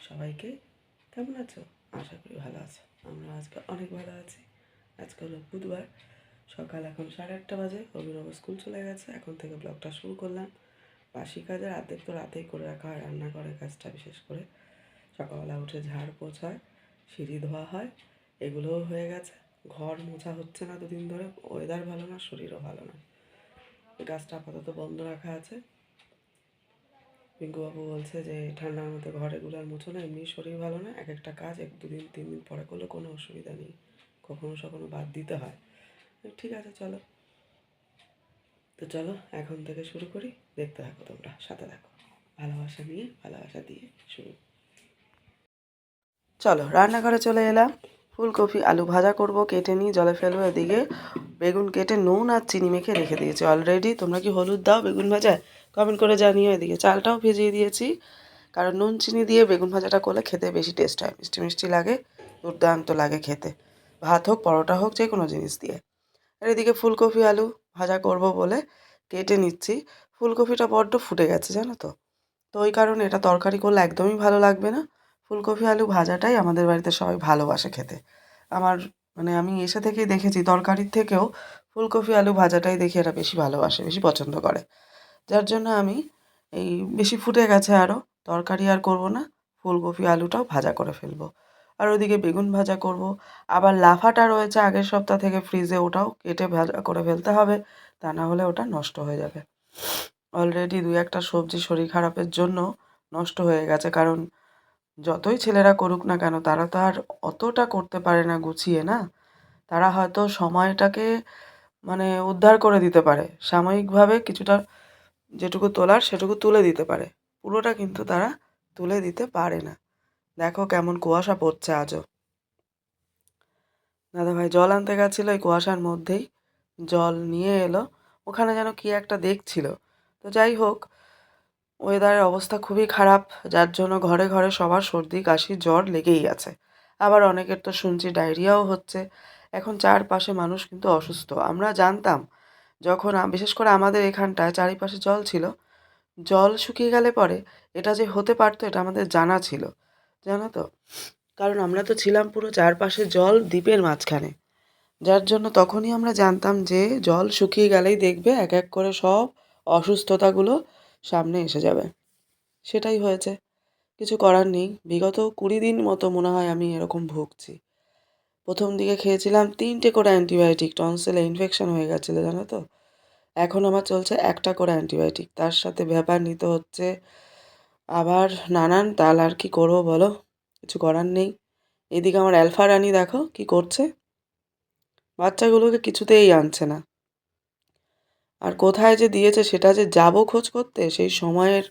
সবাইকে কেমন আছো? আশা করি ভালো আছো। আমরা আজকে অনেক ভালো আছি। আজকে হলো বুধবার। সকাল এখন সাড়ে আটটা বাজে। অভিনব স্কুল চলে গেছে। এখন থেকে ব্লগটা শুরু করলাম। বাসি কাজের অর্ধেক তো রাতেই করে রাখা হয়। রান্না করে কাজটা বিশেষ করে সকালবেলা উঠে ঝাড় পোছ হয় সিঁড়ি ধোয়া হয়। এগুলোও হয়ে গেছে। ঘর মোছা হচ্ছে না দুদিন ধরে। ওয়েদার ভালো না, শরীরও ভালো না। কাজটা আপাতত বন্ধ রাখা আছে। পিঙ্কুবাবু বলছে যে, ঠান্ডার মধ্যে ঘরে গুলার মুছো না এমনি শরীর ভালো না, এক একটা কাজ এক দুদিন, তিন দিন পরে করলে কোনো অসুবিধা নেই। কখনো সখনো বাদ দিতে হয়। ঠিক আছে, চলো। তো চলো, এখন থেকে শুরু করি। দেখতে থাকো তোমরা, সাথে থাকো। ভালোবাসা নিয়ে, ভালোবাসা দিয়ে শুরু। চলো, রান্নাঘরে চলে এলাম। ফুলকপি, আলু ভাজা করব, কেটে নিয়ে জলে ফেলব এদিকে। বেগুন কেটে নুন আর চিনি মেখে রেখে দিয়েছি অলরেডি। তোমরা কি হলুদ দাও বেগুন ভাজায়? কমেন্ট করে জানিও এদিকে। চালটাও ভিজিয়ে দিয়েছি। কারণ নুন, চিনি দিয়ে বেগুন ভাজাটা করলে খেতে বেশি টেস্ট হয়। মিষ্টি মিষ্টি লাগে, দুর্দান্ত লাগে খেতে। ভাত হোক, পরোটা হোক, যে কোনো জিনিস দিয়ে। আর এদিকে ফুলকপি, আলু ভাজা করব বলে কেটে নিচ্ছি। ফুলকপিটা বড্ড ফুটে গেছে, জানো তো? তো ওই কারণে এটা তরকারি করলে একদমই ভালো লাগবে না। ফুলকপি, আলু ভাজাটাই আমাদের বাড়িতে সবাই ভালোবাসে খেতে। আমার মানে আমি এসে থেকেই দেখেছি, তরকারির থেকেও ফুলকপি, আলু ভাজাটাই দেখি এরা বেশি ভালোবাসে, বেশি পছন্দ করে। যার জন্য আমি এই বেশি ফুটে গেছে আরও তরকারি আর করব না। ফুলকপি, আলুটাও ভাজা করে ফেলব। আর ওদিকে বেগুন ভাজা করব। আবার লাফাটা রয়েছে আগের সপ্তাহ থেকে ফ্রিজে, ওটাও কেটে ভাজা করে ফেলতে হবে। তা না হলে ওটা নষ্ট হয়ে যাবে। অলরেডি দু একটা সবজি শরীর খারাপের জন্য নষ্ট হয়ে গেছে। কারণ যতই ছেলেরা করুক না কেন, তারা তো আর অতটা করতে পারে না, গুছিয়ে না। তারা হয়তো সময়টাকে মানে উদ্ধার করে দিতে পারে। সাময়িকভাবে কিছুটা যেটুকু তোলার সেটুকু তুলে দিতে পারে। পুরোটা কিন্তু তারা তুলে দিতে পারে না। দেখো কেমন কুয়াশা পড়ছে আজও। দাদাভাই জল আনতে গেছিল এই কুয়াশার মধ্যেই। জল নিয়ে এলো। ওখানে যেন কি একটা দেখছিল। তো যাই হোক ওয়েদারের অবস্থা খুবই খারাপ। যার জন্য ঘরে ঘরে সবার সর্দি, কাশি, জ্বর লেগেই আছে। আবার অনেকের তো শুনছি ডায়রিয়াও হচ্ছে। এখন চারপাশে মানুষ কিন্তু অসুস্থ। আমরা জানতাম যখন বিশেষ করে আমাদের এখানটায় চারিপাশে জল ছিল, জল শুকিয়ে গেলে পরে এটা যে হতে পারতো এটা আমাদের জানা ছিল, জানো তো? কারণ আমরা তো ছিলাম পুরো চারপাশে জল দ্বীপের মাঝখানে। যার জন্য তখনই আমরা জানতাম যে জল শুকিয়ে গেলেই দেখবে এক এক করে সব অসুস্থতাগুলো সামনে এসে যাবে। সেটাই হয়েছে। কিছু করার নেই। বিগত কুড়ি দিন মতো মনে হয় আমি এরকম ভুগছি। প্রথম দিকে খেয়েছিলাম তিনটে করে অ্যান্টিবায়োটিক, টনসেলে ইনফেকশন হয়ে গেছিল, জানো তো? এখন আমার চলছে একটা করে অ্যান্টিবায়োটিক, তার সাথে ব্যাপার নিতে হচ্ছে আবার নানান তাল, আর কি করব বলো? কিছু করার নেই। এদিকে আমার অ্যালফা রানি দেখো কি করছে। বাচ্চাগুলোকে কিছুতেই আনছে না। আর কোথায় যে দিয়েছে সেটা যে যাব খোঁজ করতে, সেই সময়ের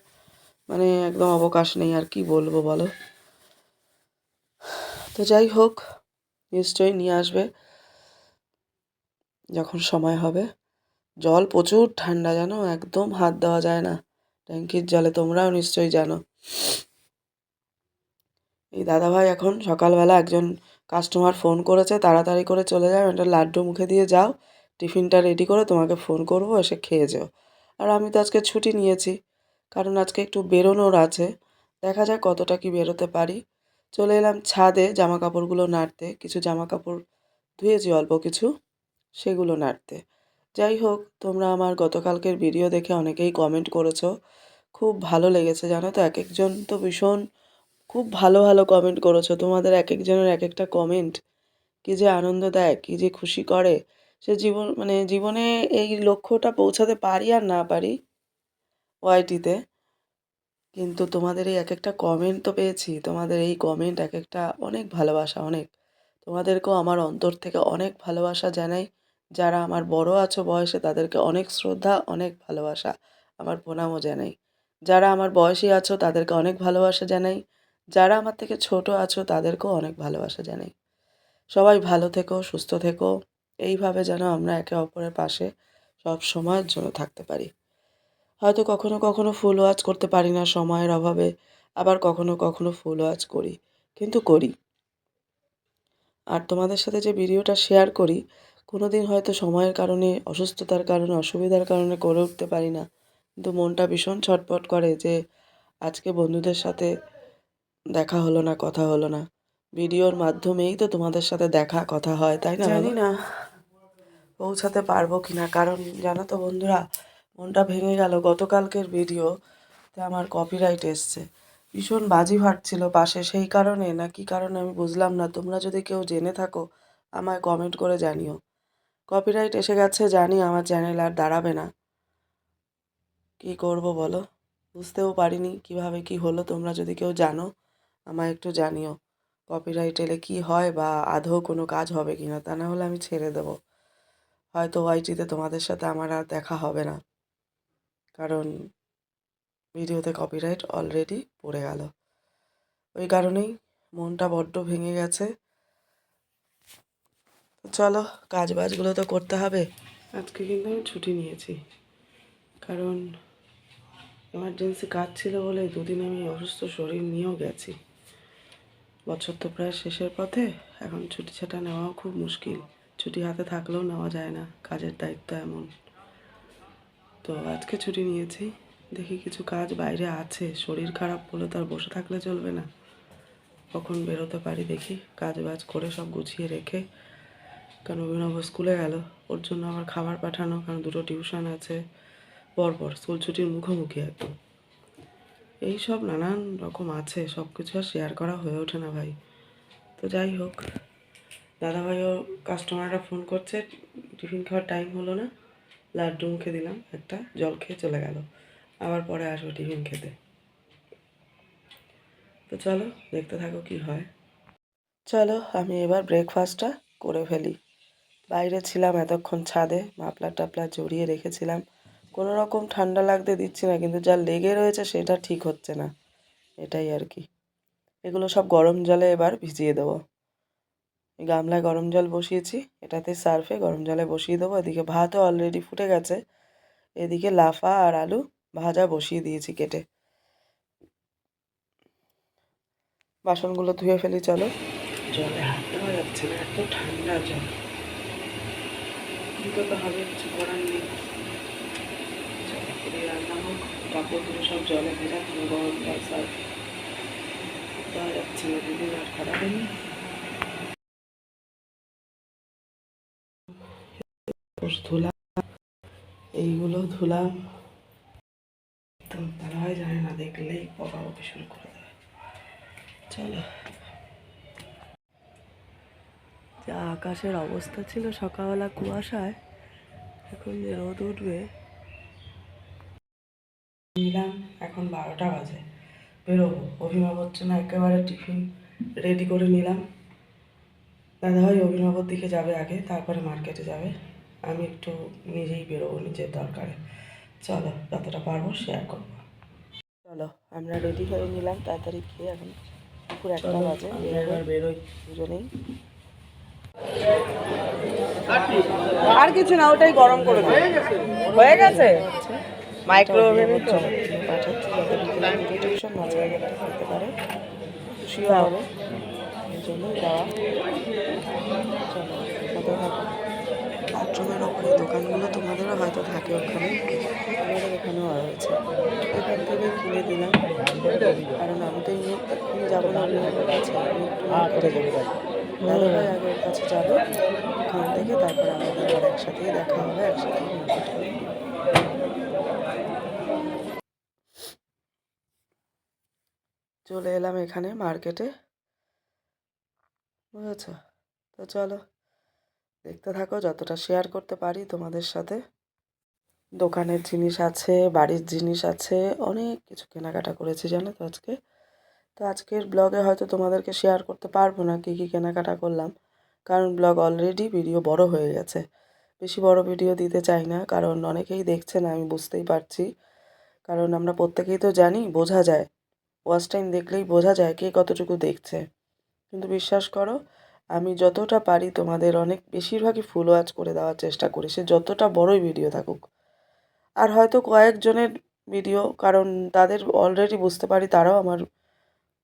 মানে একদম অবকাশ নেই, আর কি বলব বলো? তো যাই হোক নিশ্চয়ই নিয়ে আসবে। যখন সময় হবে। জল প্রচুর ঠান্ডা জানো, একদম হাত দেওয়া যায় না। ট্যাঙ্কির জলে তোমরাও নিশ্চয়ই জানো। এই দাদাভাই এখন সকালবেলা একজন কাস্টমার ফোন করেছে, তাড়াতাড়ি করে চলে যাও, একটা লাড্ডু মুখে দিয়ে যাও। টিফিনটা রেডি করে তোমাকে ফোন করব, এসে খেয়ে যেও। আর আমি তো আজকে ছুটি নিয়েছি, কারণ আজকে একটু বেরোনোর আছে। দেখা যাক কতটা কি বেরোতে পারি। চলে এলাম ছাদে জামা কাপড়গুলো নাড়তে। কিছু জামা কাপড় ধুয়েছি, অল্প কিছু সেগুলো নাড়তে। যাই হোক, তোমরা আমার গতকালকের ভিডিও দেখে অনেকেই কমেন্ট করেছ। খুব ভালো লেগেছে, জানো তো? এক একজন তো ভীষণ খুব ভালো ভালো কমেন্ট করেছ। তোমাদের এক একজনের এক একটা কমেন্ট কী যে আনন্দ দেয়, কী যে খুশি করে। সে জীবন মানে জীবনে এই লক্ষ্যটা পৌঁছাতে পারি আর না পারি ওয়াইটিতে কিন্তু তোমাদের এই এক একটা কমেন্ট তো পেয়েছি। তোমাদের এই কমেন্ট এক একটা অনেক ভালোবাসা, অনেক। তোমাদেরকেও আমার অন্তর থেকে অনেক ভালোবাসা জানাই। যারা আমার বড় আছো বয়সে, তাদেরকে অনেক শ্রদ্ধা, অনেক ভালোবাসা আমার প্রণামও জানাই। যারা আমার বয়সী আছো, তাদেরকে অনেক ভালোবাসা জানাই। যারা আমার থেকে ছোট আছো, তাদেরকেও অনেক ভালোবাসা জানাই। সবাই ভালো থেকো, সুস্থ থেকো। এইভাবে যেন আমরা একে অপরের পাশে সব সময়ের জন্য থাকতে পারি। হয়তো কখনো কখনো ফুল ওয়াচ করতে পারি না সময়ের অভাবে, আবার কখনো কখনো ফুল ওয়াচ করি, কিন্তু করি। আর তোমাদের সাথে যে ভিডিওটা শেয়ার করি কোনো দিন হয়তো সময়ের কারণে, অসুস্থতার কারণে, অসুবিধার কারণে করে উঠতে পারি না। কিন্তু মনটা ভীষণ ছটপট করে যে, আজকে বন্ধুদের সাথে দেখা হলো না, কথা হলো না। ভিডিওর মাধ্যমেই তো তোমাদের সাথে দেখা, কথা হয়, তাই না জানি না, পৌঁছাতে পারব কি না কারণ জানো তো বন্ধুরা মনটা ভেঙে গেল। গতকালকের ভিডিওতে আমার কপিরাইট এসছে। ভীষণ বাজি ফাটছিল পাশে। সেই কারণে না, কি কারণে আমি বুঝলাম না। তোমরা যদি কেউ জেনে থাকো, আমায় কমেন্ট করে জানিও। কপিরাইট এসে গেছে, জানি আমার চ্যানেল আর দাঁড়াবে না। কি করব বলো? বুঝতেও পারিনি কীভাবে কি হলো। তোমরা যদি কেউ জানো, আমায় একটু জানিও। কপিরাইট এলে কি হয় বা আদৌ কোনো কাজ হবে কি না তা না হলে আমি ছেড়ে দেবো। হয়তো ওয়াইটিতে তোমাদের সাথে আমার আর দেখা হবে না। কারণ ভিডিওতে কপিরাইট অলরেডি পড়ে গেল। ওই কারণেই মনটা বড্ড ভেঙে গেছে। চলো কাজ বাজগুলো তো করতে হবে। আজকে কিন্তু আমি ছুটি নিয়েছি। কারণ এমার্জেন্সি কাজ ছিল বলে দুদিন আমি অসুস্থ শরীর নিয়েও গেছি। বছর তো প্রায় শেষের পথে। এখন ছুটি ছাটা নেওয়াও খুব মুশকিল। ছুটি হাতে থাকলেও নেওয়া যায় না। কাজের দায়িত্ব এমন। তো আজকে ছুটি নিয়েছি। দেখি কিছু কাজ বাইরে আছে। শরীর খারাপ বলে তো আর বসে থাকলে চলবে না। কখন বেরোতে পারি দেখি। কাজ বাজ করে সব গুছিয়ে রেখে কারণ অভিনব স্কুলে গেল। ওর জন্য আবার খাবার পাঠানো, কারণ দুটো টিউশন আছে। পরপর স্কুল ছুটির মুখোমুখি একদম এই সব নানান রকম আছে। সব কিছু আর শেয়ার করা হয়ে ওঠে না ভাই। তো যাই হোক। দাদাভাইও কাস্টমাররা ফোন করছে। টিফিন খাওয়ার টাইম হলো না। লাড্ডু মুখে দিলাম, একটা জল খেয়ে চলে গেল। আবার পরে আসব টিফিন খেতে। তো চলো, দেখতে থাকো কি হয়। চলো, আমি এবার ব্রেকফাস্টটা করে ফেলি। বাইরে ছিলাম এতক্ষণ ছাদে মাপলার টাপলার জড়িয়ে রেখেছিলাম। কোনো রকম ঠান্ডা লাগতে দিচ্ছি না, কিন্তু যা লেগে রয়েছে সেটা ঠিক হচ্ছে না। এটাই আর কি। এগুলো সব গরম জলে এবার ভিজিয়ে দেবো। গামলায় গরম জল বসিয়েছি, এটাতে সার্ফে গরম জলে বসিয়ে দেবো। এদিকে ভাতও অলরেডি ফুটে গেছে। এদিকে লাফা আর আলু ভাজা বসিয়ে দিয়েছি কেটে। বাসনগুলো ধুয়ে ফেলি, চলো। জলে হাত দেওয়া যাচ্ছে না, এত ঠান্ডা জল। ধুতে তো হবে, কিছু করার নেই। কাপড়গুলো সব জলে ভেজা গরম জল যাচ্ছে না আর খারাপ হয়নি। ধুলাম এইগুলো ধুলাম তো তারা জানে না, দেখলেই বকাবকি শুরু করে দেবে। চলো। যা আকাশের অবস্থা ছিল সকালবেলা কুয়াশায়, এখন যে রোদ উঠবে। নিলাম, এখন বারোটা বাজে। বেরোবো, অভিনব না, একেবারে টিফিন রেডি করে নিলাম। দাদা দাদাভাই অভিনবর দিকে যাবে আগে, তারপরে মার্কেটে যাবে। আমি একটু নিজেই বেরোবো নিজের দরকারে। চলো যতটা পারব শেয়ার করব। চলো আমরা রেডি হয়ে নিলাম তাড়াতাড়ি খেয়ে এখন দুপুর একটা বাজে বেরোই। দুজনেই। আর কিছু না ওটাই গরম করে হয়ে গেছে? মাইক্রো ওভেনে তো পাঠাচ্ছি যাতে বিকেলে দুটো টিউশন মাঝে মাঝে করতে পারে। খুশিও হবে এই জন্যই দেওয়া। চলো সাথে থাকো দোকানগুলো তোমাদেরও হয়তো থাকে ওখানে। আমাদের এখানেও রয়েছে এখান থেকে কিনে দিলাম। কারণ আমি তো এক্ষুনি যাব না আপনাদের কাছে আমি একটু মার্কেটে যাব। দাদাভাই আগে ওর কাছে যাব ওখান থেকে তারপর আমাদের আবার একসাথেই দেখা হবে একসাথে চলে এলাম এখানে মার্কেটে। বুঝেছ? তো চলো। দেখতে থাকো, যতটা শেয়ার করতে পারি তোমাদের সাথে। দোকানের জিনিস আছে, বাড়ির জিনিস আছে, অনেক কিছু কেনাকাটা করেছি, জানো তো আজকে। তো আজকের ব্লগে হয়তো তোমাদেরকে শেয়ার করতে পারব না কী কী কেনাকাটা করলাম, কারণ ব্লগ অলরেডি ভিডিও বড় হয়ে গেছে। বেশি বড় ভিডিও দিতে চাই না, কারণ অনেকেই দেখছে না, আমি বুঝতেই পারছি। কারণ আমরা প্রত্যেকেই তো জানি, বোঝা যায়। ওয়াচ টাইম দেখলেই বোঝা যায় কে কতটুকু দেখছে। কিন্তু বিশ্বাস করো আমি যতটা পারি তোমাদের অনেক বেশিরভাগই ফুল ওয়াচ করে দেওয়ার চেষ্টা করি। সে যতটা বড়ই ভিডিও থাকুক। আর হয়তো কয়েকজনের ভিডিও কারণ তাদের অলরেডি বুঝতে পারি তারাও আমার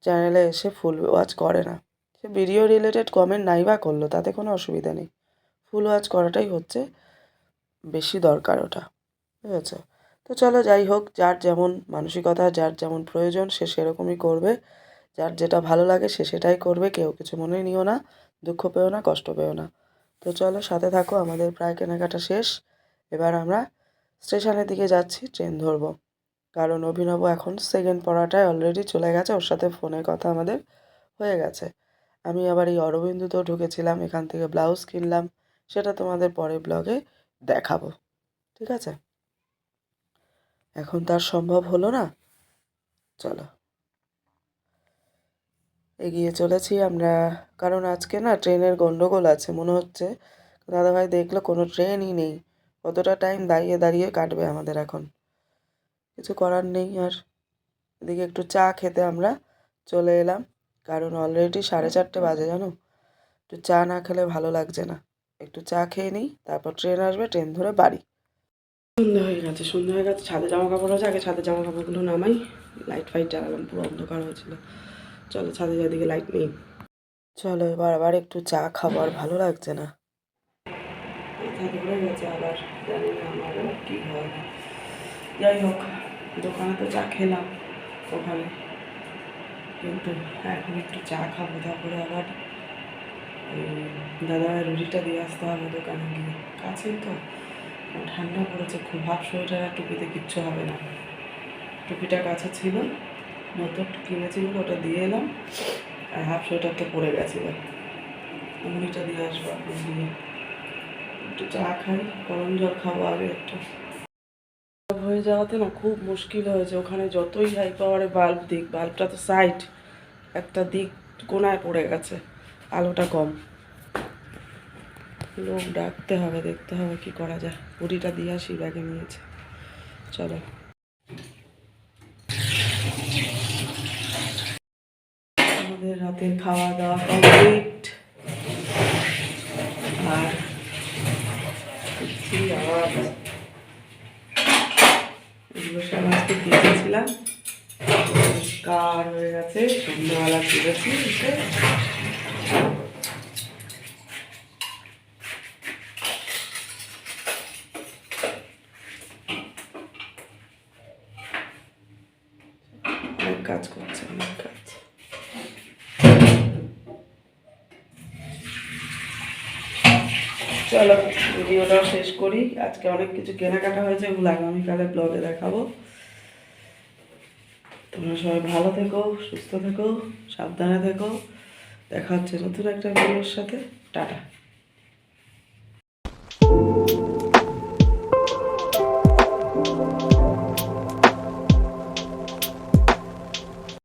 চ্যানেলে এসে ফুল ওয়াচ করে না। সে ভিডিও রিলেটেড কমেন্ট নাই বা করল, তাতে কোনো অসুবিধা নেই। ফুল ওয়াচ করাটাই হচ্ছে বেশি দরকার ওটা বুঝেছ তো চলো যাই হোক, যার যেমন মানসিকতা, যার যেমন প্রয়োজন, সে সেরকমই করবে। যার যেটা ভালো লাগে সে সেটাই করবে, কেউ কিছু মনে নিও না। দুঃখ পেও না, কষ্ট পেও না। তো চলো, সাথে থাকো, আমাদের প্রায় কেনাকাটা শেষ। এবার আমরা স্টেশনের দিকে যাচ্ছি, ট্রেন ধরবো। কারণ অভিনব এখন সেকেন্ড পড়াটায় অলরেডি চলে গেছে, ওর সাথে ফোনে কথা আমাদের হয়ে গেছে। আমি আবার এই অরবিন্দুতেও ঢুকেছিলাম, এখান থেকে ব্লাউজ কিনলাম, সেটা তোমাদের পরে ব্লগে দেখাবো। ঠিক আছে? এখন তার সম্ভব হলো না। চলো। এগিয়ে চলেছি আমরা। কারণ আজকে না ট্রেনের গন্ডগোল আছে, মনে হচ্ছে। দাদাভাই দেখল কোনো ট্রেনই নেই। কতটা টাইম দাঁড়িয়ে দাঁড়িয়ে কাটবে আমাদের এখন। কিছু করার নেই আর। এদিকে একটু চা খেতে আমরা চলে এলাম। কারণ অলরেডি সাড়ে চারটে বাজে, জানো? একটু চা না খেলে ভালো লাগছে না। একটু চা খেয়ে নিই, তারপর ট্রেন আসবে, ট্রেন ধরে বাড়ি। সন্ধ্যা হয়ে গেছে, সন্ধ্যা হয়ে গেছে। ছাদে জামা কাপড় আছে, আগে ছাদে জামা কাপড়গুলো নামাই। লাইট ফাইট জ্বালালাম, পুরো অন্ধকার হয়েছিল। চলো ছাদে যাদিকে লাইট নেই। চলো এবার আবার একটু চা খাব, আর ভালো লাগছে না। গেছে আবার আমার কী হয়। যাই হোক, দোকানে তো চা খেলাম ওখানে। কিন্তু এখন একটু চা খাব, তারপরে আবার দাদা রুটিটা দিয়ে আসতে হবে দোকানে গিয়ে। কাছেই তো, ঠান্ডা পড়েছে খুব, হাফ সোয়েটার আর টুপিতে কিচ্ছু হবে না। টুপিটা কাছে ছিল নতুন কিনেছিল, ওটা দিয়ে এলাম। আর হাফ সোয়েটারটা পড়ে গেছিল। মুড়িটা দিয়ে আসব আপনি দিয়ে একটু চা খাই, গরম জল খাব আগে একটু। হয়ে যাওয়াতে না খুব মুশকিল হয়েছে। ওখানে যতই হাই পাওয়ারে বাল্ব দিক বাল্বটা তো সাইড একটা দিক কোনায় পড়ে গেছে, আলোটা কম। লোক ডাকতে হবে, দেখতে হবে কি করা যায়। পুরিটা দিয়ে আসি, ব্যাগে নিয়েছে চলো আমাদের রাতের খাওয়া দাওয়া কমপ্লিট আর কি আওয়াজ? এগুলো সব আজকে দিয়েছিলাম পরিষ্কার হয়ে গেছে, সন্ধ্যাবেলা তুলেছি এসে অনেক কাজ করছে অনেক কাজ চলো, ভিডিওটাও শেষ করি। আজকে অনেক কিছু কেনাকাটা হয়েছে ওগুলো আগামীকালে ব্লগে দেখাবো। তোমরা সবাই ভালো থেকো, সুস্থ থেকো, সাবধানে থেকো। দেখা হচ্ছে নতুন একটা ভিডিওর সাথে। টাটা।